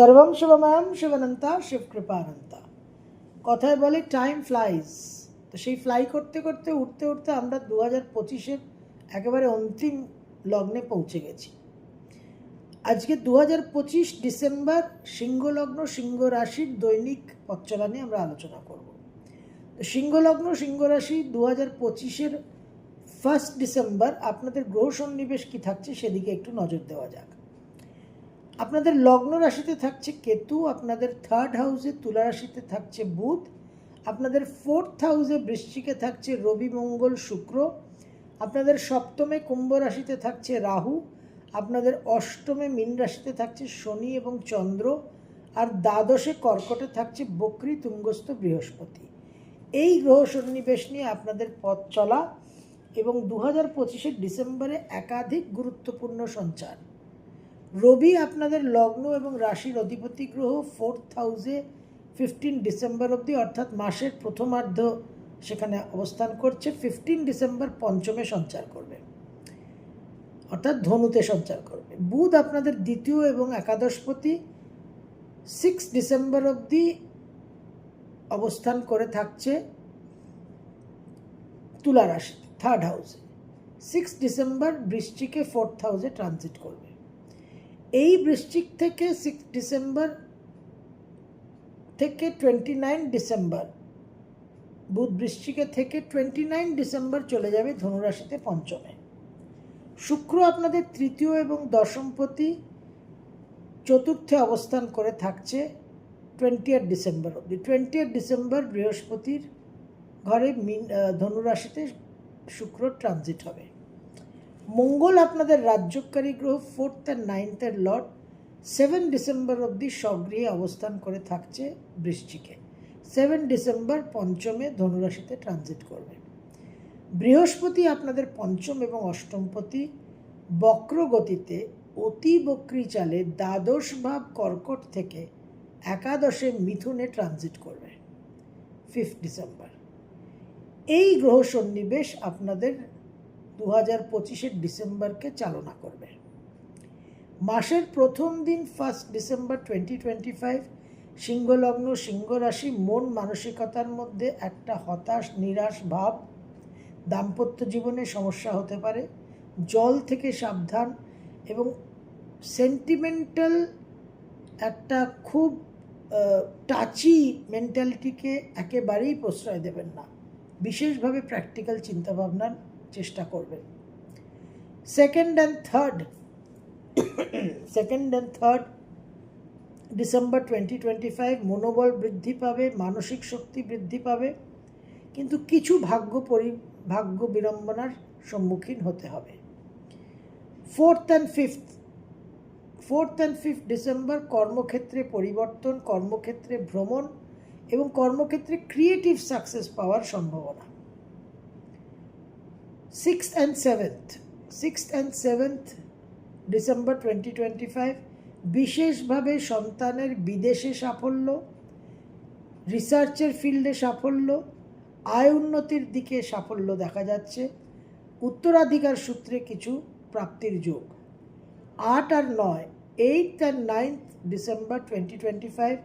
সর্বম শিবময়ম শিবনন্তা শিবকৃপানন্তা। কথায় বলে time flies তো সেই ফ্লাই করতে করতে, উঠতে উঠতে আমরা দু হাজার পঁচিশের একেবারে অন্তিম লগ্নে পৌঁছে গেছি। আজকে দু হাজার পঁচিশ ডিসেম্বর সিংহ লগ্ন সিংহ রাশির দৈনিক পথচলা নিয়ে আমরা আলোচনা করব। তো সিংহ লগ্ন সিংহ রাশি দু হাজার পঁচিশের ফার্স্ট ডিসেম্বর, আপনাদের গ্রহ সন্নিবেশ কী থাকছে সেদিকে একটু নজর দেওয়া যাক। আপনাদের লগ্ন রাশিতে থাকছে কেতু, আপনাদের থার্ড হাউসে তুলা রাশিতে থাকছে বুধ, আপনাদের ফোর্থ হাউসে বৃশ্চিকে থাকছে রবি, মঙ্গল, শুক্র, আপনাদের সপ্তমে কুম্ভ রাশিতে থাকছে রাহু, আপনাদের অষ্টমে মীন রাশিতে থাকছে শনি এবং চন্দ্র, আর দ্বাদশে কর্কটে থাকছে বকরি, তুঙ্গস্থ বৃহস্পতি। এই গ্রহ সন্নিবেশ নিয়ে আপনাদের পথ চলা এবং দু হাজার পঁচিশের ডিসেম্বরে একাধিক গুরুত্বপূর্ণ সঞ্চার। রবি আপনাদের লগ্ন এবং রাশির অধিপতি গ্রহ ফোর্থ হাউসে ফিফটিন ডিসেম্বর অবধি, অর্থাৎ মাসের প্রথমার্ধ সেখানে অবস্থান করছে। ফিফটিন ডিসেম্বর পঞ্চমে সঞ্চার করবে। অর্থাৎ ধনুতে সঞ্চার করবে। বুধ আপনাদের দ্বিতীয় এবং একাদশপতি সিক্স ডিসেম্বর অবধি অবস্থান করে থাকছে তুলা রাশিতে থার্ড হাউসে সিক্স ডিসেম্বর বৃষ্টিকে ফোর্থ হাউসে ট্রানজিট করবে। এই বৃশ্চিক থেকে সিক্স ডিসেম্বর থেকে টোয়েন্টি নাইন ডিসেম্বর বুধ বৃশ্চিকে থেকে টোয়েন্টি নাইন ডিসেম্বর চলে যাবে ধনুরাশিতে পঞ্চমে। শুক্র আপনাদের তৃতীয় এবং দশমপতি চতুর্থে অবস্থান করে থাকছে টোয়েন্টি ডিসেম্বর অবধি। টোয়েন্টি ডিসেম্বর বৃহস্পতির ঘরে মিন ধনুরাশিতে শুক্র ট্রানজিট হবে। মঙ্গল আপনাদের রাজ্যকারী গ্রহ ফোর্থ অ্যান্ড নাইনথের লর্ড। সেভেন ডিসেম্বর অবধি স্বগৃহে অবস্থান করে থাকছে বৃশ্চিকে সেভেন ডিসেম্বর পঞ্চমে ধনুরাশিতে ট্রানজিট করবে। বৃহস্পতি আপনাদের পঞ্চম এবং অষ্টমপতি বক্রগতিতে অতি বক্রী চালে দ্বাদশ ভাব কর্কট থেকে একাদশে মিথুনে ট্রানজিট করবে। ফিফথ ডিসেম্বর এই গ্রহ সন্নিবেশ আপনাদের দু হাজার পঁচিশের ডিসেম্বরকে চালনা করবে। মাসের প্রথম দিন first December twenty twenty five সিংহলগ্ন সিংহ রাশি মন মানসিকতার মধ্যে একটা হতাশ, নিরাশ ভাব, দাম্পত্য জীবনে সমস্যা হতে পারে, জল থেকে সাবধান এবং সেন্টিমেন্টাল একটা খুব টাচি মেন্টালিটিকে একেবারেই প্রশ্রয় দেবেন না। বিশেষভাবে প্র্যাকটিক্যাল চিন্তাভাবনার চেষ্টা করবেন। Second and third second and third December twenty twenty five মনোবল বৃদ্ধি পাবে, মানসিক শক্তি বৃদ্ধি পাবে, কিন্তু কিছু ভাগ্য পরি, ভাগ্য বিড়ম্বনার সম্মুখীন হতে হবে। Fourth and fifth fourth and fifth December কর্মক্ষেত্রে পরিবর্তন, কর্মক্ষেত্রে ভ্রমণ এবং কর্মক্ষেত্রে ক্রিয়েটিভ সাকসেস পাওয়ার সম্ভাবনা। Six and seventh six and seventh December twenty twenty five বিশেষভাবে সন্তানের বিদেশে সাফল্য রিসার্চের ফিল্ডে সাফল্য, আয় উন্নতির দিকে সাফল্য দেখা যাচ্ছে, উত্তরাধিকার সূত্রে কিছু প্রাপ্তির যোগ। আট আর নয় eight and ninth December twenty twenty five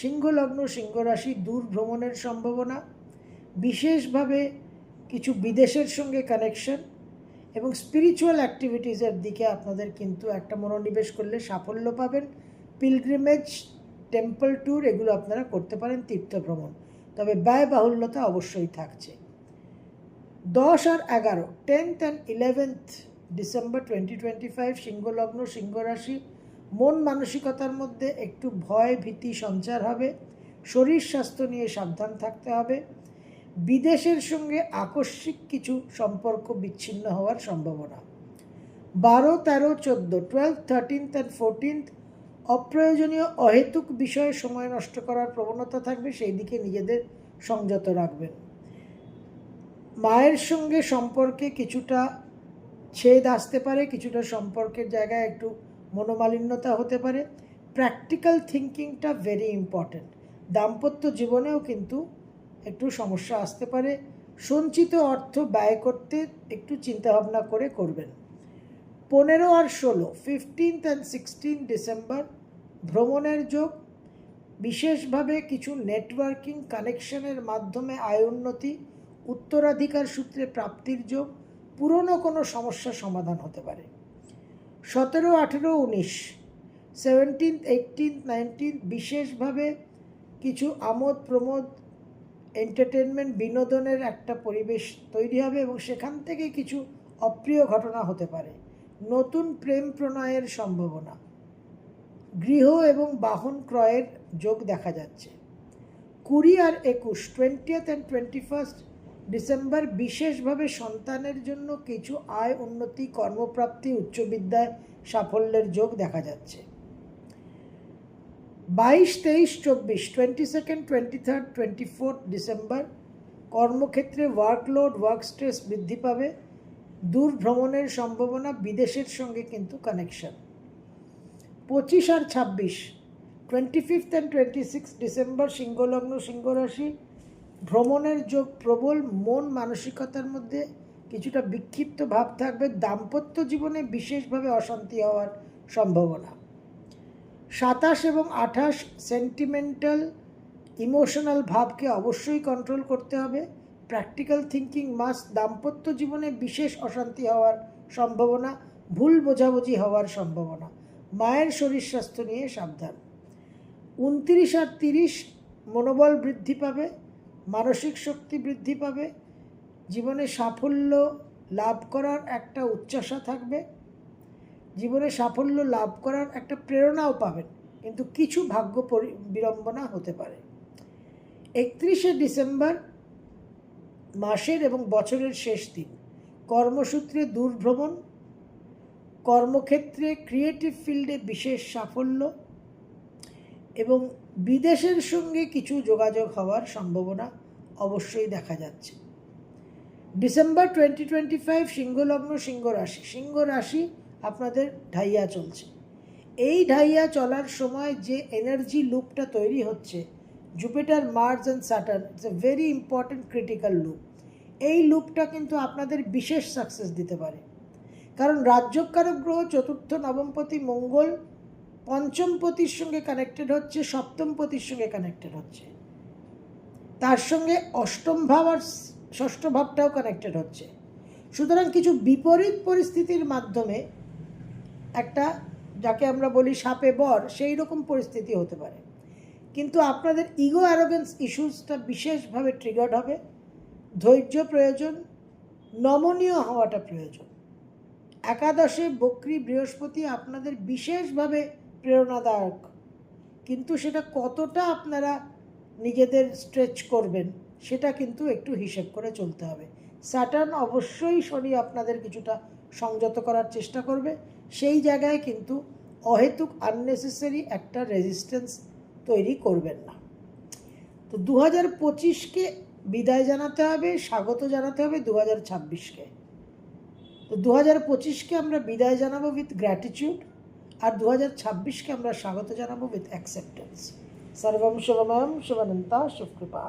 সিংহলগ্ন সিংহরাশি দূর ভ্রমণের সম্ভাবনা, বিশেষভাবে কিছু বিদেশের সঙ্গে কানেকশন এবং স্পিরিচুয়াল অ্যাক্টিভিটিসের দিকে আপনাদের কিন্তু একটা মনোনিবেশ করলে সাফল্য পাবেন। পিলগ্রিমেজ টেম্পল ট্যুর এগুলো আপনারা করতে পারেন তীর্থ ভ্রমণ। তবে ব্যয়বাহুল্যতা অবশ্যই থাকছে। দশ আর এগারো tenth and eleventh December twenty twenty five সিংহলগ্ন, সিংহরাশি, মন মানসিকতার মধ্যে একটু ভয়, ভীতি, সঞ্চার হবে। শরীর স্বাস্থ্য নিয়ে সাবধান থাকতে হবে। বিদেশের সঙ্গে আকস্মিক কিছু সম্পর্ক বিচ্ছিন্ন হওয়ার সম্ভাবনা। বারো, তেরো, চোদ্দ টুয়েলভ থার্টিনথ অ্যান্ড ফোরটিনথ অপ্রয়োজনীয় অহেতুক বিষয়ে সময় নষ্ট করার প্রবণতা থাকবে, সেই দিকে নিজেদের সংযত রাখবেন। মায়ের সঙ্গে সম্পর্কে কিছুটা ছেদ আসতে পারে, কিছুটা সম্পর্কের জায়গায় একটু মনোমালিন্যতা হতে পারে। প্র্যাকটিক্যাল থিঙ্কিংটা ভেরি ইম্পর্ট্যান্ট দাম্পত্য জীবনেও কিন্তু একটু সমস্যা আসতে পারে। সঞ্চিত অর্থ ব্যয় করতে একটু চিন্তাভাবনা করে করবেন। পনেরো আর ষোলো ফিফটিন্থ অ্যান্ড সিক্সটিন ডিসেম্বর ভ্রমণের যোগ। বিশেষভাবে কিছু নেটওয়ার্কিং কানেকশনের মাধ্যমে আয় উন্নতি, উত্তরাধিকার সূত্রে প্রাপ্তির যোগ। পুরনো কোনো সমস্যা সমাধান হতে পারে। সতেরো, আঠেরো, উনিশ সেভেন্টিন্থ এইটিন্থ নাইনটিন্থ বিশেষভাবে কিছু আমোদ প্রমোদ এন্টারটেনমেন্ট বিনোদনের একটা পরিবেশ তৈরি হবে এবং সেখান থেকে কিছু অপ্রিয় ঘটনা হতে পারে। নতুন প্রেম প্রণয়ের সম্ভাবনা। গৃহ এবং বাহন ক্রয়ের যোগ দেখা যাচ্ছে। কুড়ি আর একুশ twentieth and twenty first December বিশেষভাবে সন্তানের জন্য কিছু আয় উন্নতি কর্মপ্রাপ্তি, উচ্চবিদ্যায় সাফল্যের যোগ দেখা যাচ্ছে। বাইশ, তেইশ, চব্বিশ twenty second twenty third twenty fourth December কর্মক্ষেত্রে ওয়ার্কলোড ওয়ার্ক স্ট্রেস বৃদ্ধি পাবে। দূর ভ্রমণের সম্ভাবনা বিদেশের সঙ্গে কিন্তু কানেকশন পঁচিশ আর ছাব্বিশ twenty fifth and twenty six December সিংহলগ্ন সিংহ রাশি ভ্রমণের যোগ প্রবল, মন মানসিকতার মধ্যে কিছুটা বিক্ষিপ্ত ভাব থাকবে। দাম্পত্য জীবনে বিশেষভাবে অশান্তি হওয়ার সম্ভাবনা। সাতাশ এবং আঠাশ সেন্টিমেন্টাল ইমোশনাল ভাবকে অবশ্যই কন্ট্রোল করতে হবে। প্র্যাকটিক্যাল থিঙ্কিং মাস দাম্পত্য জীবনে বিশেষ অশান্তি হওয়ার সম্ভাবনা, ভুল বোঝাবুঝি হওয়ার সম্ভাবনা। মায়ের শরীর স্বাস্থ্য নিয়ে সাবধান। উনত্রিশ আর তিরিশ মনোবল বৃদ্ধি পাবে, মানসিক শক্তি বৃদ্ধি পাবে, জীবনে সাফল্য লাভ করার একটা উচ্চাসা থাকবে। জীবনে সাফল্য লাভ করার একটা প্রেরণাও পাবেন, কিন্তু কিছু ভাগ্য বিড়ম্বনা হতে পারে। একত্রিশে ডিসেম্বর মাসের এবং বছরের শেষ দিন। কর্মসূত্রে দূরভ্রমণ। কর্মক্ষেত্রে ক্রিয়েটিভ ফিল্ডে বিশেষ সাফল্য এবং বিদেশের সঙ্গে কিছু যোগাযোগ হওয়ার সম্ভাবনা অবশ্যই দেখা যাচ্ছে। ডিসেম্বর টোয়েন্টি টোয়েন্টি ফাইভ সিংহলগ্ন সিংহ রাশি। সিংহ রাশি আপনাদের ঢাইয়া চলছে। এই ঢাইয়া চলার সময় যে এনার্জি লুপটা তৈরি হচ্ছে Jupiter Mars and Saturn it's a very important critical loop এই লুপটা কিন্তু আপনাদের বিশেষ সাকসেস দিতে পারে। কারণ রাজ্যকারক গ্রহ চতুর্থ, নবমপতি, মঙ্গল পঞ্চম পতির সঙ্গে কানেক্টেড হচ্ছে সপ্তম পতির সঙ্গে কানেক্টেড হচ্ছে। তার সঙ্গে অষ্টম ভাব আর ষষ্ঠ ভাবটাও কানেক্টেড হচ্ছে। সুতরাং কিছু বিপরীত পরিস্থিতির মাধ্যমে একটা, যাকে আমরা বলি সাপে বর, সেই রকম পরিস্থিতি হতে পারে। কিন্তু আপনাদের ইগো অ্যারোগেন্স ইস্যুসটা বিশেষভাবে ট্রিগার্ড হবে। ধৈর্য প্রয়োজন, নমনীয় হওয়াটা প্রয়োজন। একাদশে বক্রী বৃহস্পতি আপনাদের বিশেষভাবে প্রেরণাদায়ক। কিন্তু সেটা কতটা আপনারা নিজেদের স্ট্রেচ করবেন, সেটা কিন্তু একটু হিসেব করে চলতে হবে। স্যাটার্ন অবশ্যই শনি আপনাদের কিছুটা সংযত করার চেষ্টা করবে। সেই জায়গায় কিন্তু অহেতুক আননেসেসারি একটা রেজিস্ট্যান্স তৈরি করবেন না। তো দু হাজার পঁচিশকে বিদায় জানাতে হবে, স্বাগত জানাতে হবে দু হাজার ছাব্বিশকে। তো দু হাজার পঁচিশকে আমরা বিদায় জানাব উইথ গ্র্যাটিটিউড আর দু হাজার ছাব্বিশকে আমরা স্বাগত জানাব উইথ অ্যাকসেপ্টেন্স সর্বম শুভময়ম, শুভনন্তা শুভকৃপা